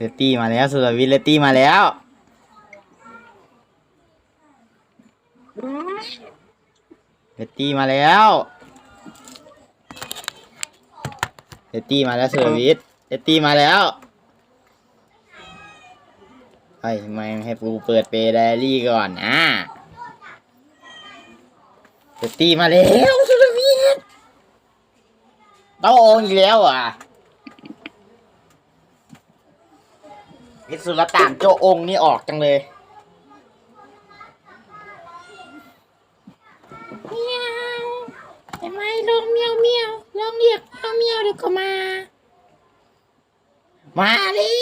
เลตตี้มาแล้วสุรวิทย์เลตตี้มาแล้ว เลตตี้มาแล้ว เลตตี้มาแล้วสุรวิทย์เลตตี้มาแล้วเฮ้ยทำไม่ให้กูเปิดเปย์ไดอารี่ก่อนอะเลตตี้มาแล้วสุรวิทย์ต้าโองอีกแล้วอะ พิสุรต่างโจองค์นี่ออกจังเลย เมียวทำไมลองเมียวเมียวลองเรียกเมียวเมียวเดี๋ยวก็มา มาแล้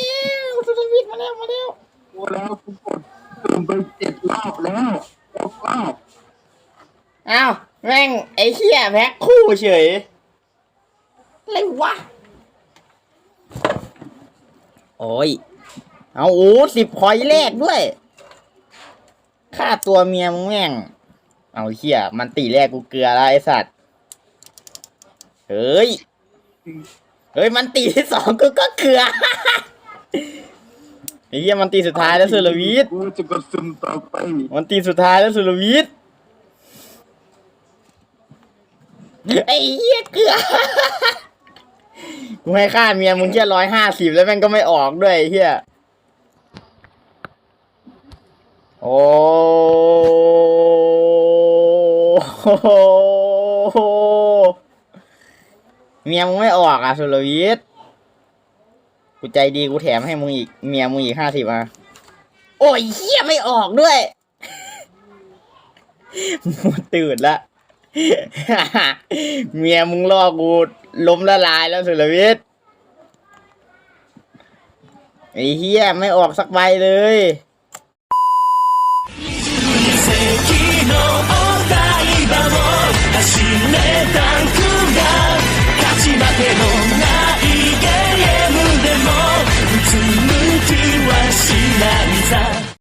วสุรวิทย์มาแล้วมาแล้วโอ้แล้วกูกดตื่นไปเจ็ดรอบแล้วหกรอบอ้าวแม่งไอ้เหี้ยแพ็คคู่เฉยอะไรวะ โอ้ย เอาโอ้สิบพอยต์แรกด้วยค่าตัวเมียมึงแม่ง เอาเหี้ยมันตีแรกกูเกลือแล้วไอสัตว์ เฮ้ย เฮ้ยมันตีที่สองกูก็เกลือไอ้เหี้ยมันตีสุดท้ายแล้วสุรวิทย์กูจะกดซึมต่อไป มันตีสุดท้ายแล้วสุรวิทย์ไอ้เหี้ยเกลือ กูให้ค่าเมียมึงแค่ร้อยห้าสิบแล้วแม่งก็ไม่ออกด้วยไอ้เหี้ย โอ้โหเมียมึงไม่ออกอะสุรวิทย์กูใจดีกูแถมให้มึงอีกเมียมึงอีกห้าสิบอะโอ้ยเหี้ยไม่ออกด้วยมึงตื่นละเมียมึงล่อกูล้มละลายแล้วสุรวิทย์ไอ้เฮียไม่ออกสักใบเลย take it.